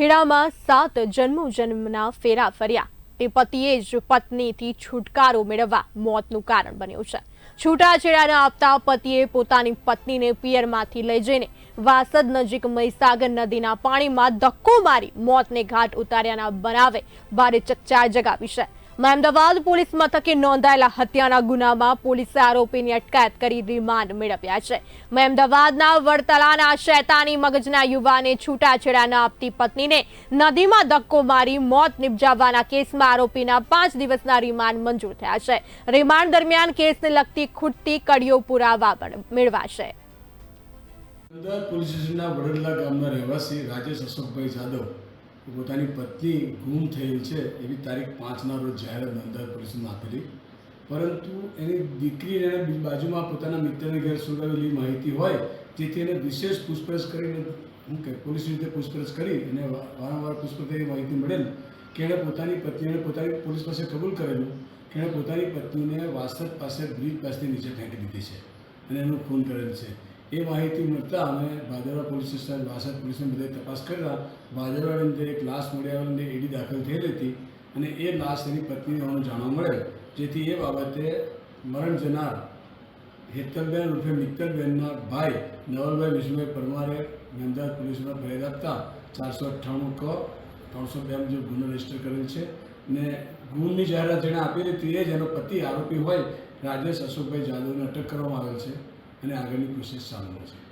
ખેડામાં સાત જન્મો જન્મના ફેરા ફર્યા. તે પતિએ જ પત્નીથી છુટકારો મેળવવા મોતનું કારણ બન્યું છે. છૂટાછેડાના આપતા પતિએ પોતાની પત્નીને પિયરમાંથી લઈ જઈને વાસદ નજીક મહીસાગર નદીના પાણીમાં ધક્કો મારી મોતને ઘાટ ઉતાર્યાના બનાવે ભારે ચકચાર જગાવી છે. મહેમદાવાદ પોલીસ મથકે નોંધાયેલા હત્યાના ગુનામાં પોલીસે આરોપીની અટકાયત કરી રિમાન્ડ મેળવ્યા છે. મહેમદાવાદના વડતલાના શૈતાની મગજના યુવાને છૂટાછેડા ન આપતી પત્નીને નદીમાં ધક્કો મારી મોત નિપજાવવાના કેસમાં આરોપીના પાંચ દિવસના રિમાન્ડ મંજૂર થયા છે. રિમાન્ડ દરમિયાન કેસને લગતી ખૂટતી કડીઓ પુરાવા મેળવાશે. અમદાવાદ પોલીસ સ્ટેશનના વડોદરા ગામના રહેવાસી રાજેશ અશોકભાઈ જાદવ પોતાની પત્ની ગુમ થયેલ છે એવી તારીખ પાંચના રોજ જાહેરાત અમદાવાદ પોલીસમાં આપેલી. પરંતુ એની દીકરી એણે બાજુમાં પોતાના મિત્રને ઘેર સુગાવેલી માહિતી હોય તેથી એને વિશેષ પૂછપરછ કરીને હું કે પોલીસ રીતે પૂછપરછ કરી અને વારંવાર પૂછપરછ એવી માહિતી મળેલ કે એણે પોતાની પત્નીને પોતાની પોલીસ પાસે કબૂલ કરેલું કે એણે પોતાની પત્નીને વાસદ પાસે બ્રિજ પાસેથી નીચે ફેંકી દીધી છે અને એનું ખૂન કરેલ છે. એ માહિતી મળતા અમે ભાદરવા પોલીસ સ્ટેશન, વાસદ પોલીસને બધે તપાસ કરતા ભાદરવાની અંદર એક લાશ મળી આવેલી એડી દાખલ થયેલી હતી અને એ લાશ એની પત્નીને હોવાનું જાણવા મળે જેથી એ બાબતે મરણ જનાર હેતલબેન ઉર્ફે મિત્તલબેનના ભાઈ નવલભાઈ વિષ્ણુભાઈ પરમારે અમદાવાદ પોલીસમાં ફરિયાદ આપતા ચારસો અઠ્ઠાણું ક, ત્રણસો બે મુજબ ગુનો રજિસ્ટર કરેલ છે ને ગુણની જાહેરાત જેણે આપેલી હતી એ જ એનો પતિ આરોપી હોય, રાજેશ અશોકભાઈ જાદવને અટક કરવામાં આવેલ છે. અને આગળની પ્રોસેસ ચાલુ છે